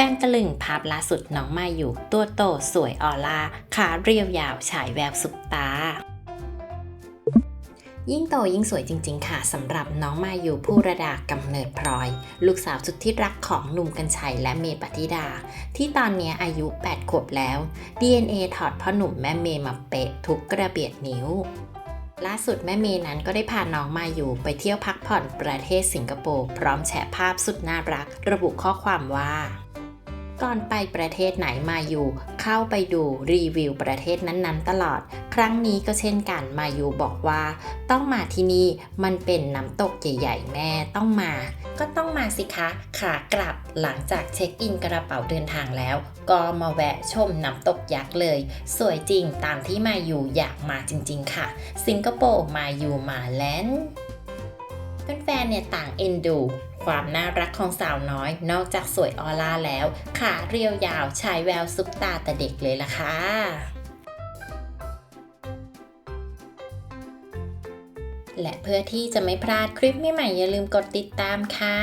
แฟนตะลึงภาพล่าสุดน้องมาอยู่ตัวโตสวยออร่าขาเรียวยาวฉายแววสุปตา ยิ่งโตยิ่งสวยจริง ๆ ค่ะสำหรับน้องมาอยู่ผู้ระดากำเนิดพลอย ลูกสาวสุดที่รักของหนุ่มกัญชัยและเมย์ปฏิดา ที่ตอนนี้อายุ 8 ขวบแล้ว DNA ถอดพ่อหนุ่มแม่เมย์มาเปะทุกกระเบียดนิ้วล่าสุดแม่เมย์นั้นก็ได้พาน้องมาอยู่ไปเที่ยวพักผ่อนประเทศสิงคโปร์พร้อมแชร์ภาพสุดน่ารัก ระบุข้อความว่า ก่อนไปประเทศไหนมาอยู่ เข้าไปดูรีวิวประเทศนั้นๆ ตลอด ครั้งนี้ก็เช่นกันมาอยู่บอกว่า ต้องมาที่นี่มันเป็นน้ำตกใหญ่ๆแม่ต้องมา ก็ต้องมาสิคะ ขากลับหลังจากเช็คอินกระเป๋าเดินทางแล้ว ก็มาแวะชมน้ำตกยักษ์เลย สวยจริงตามที่มาอยู่อยากมาจริง ๆ ค่ะ สิงคโปร์มาอยู่มาแลนด์แฟนๆเนี่ยต่างเอ็นดู ความน่ารักของสาวน้อย นอกจากสวยออร่าแล้ว ขาเรียวยาวชายแววซุปตาแต่เด็กเลยล่ะค่ะและเพื่อที่จะไม่พลาดคลิปใหม่ๆอย่าลืมกดติดตามค่ะ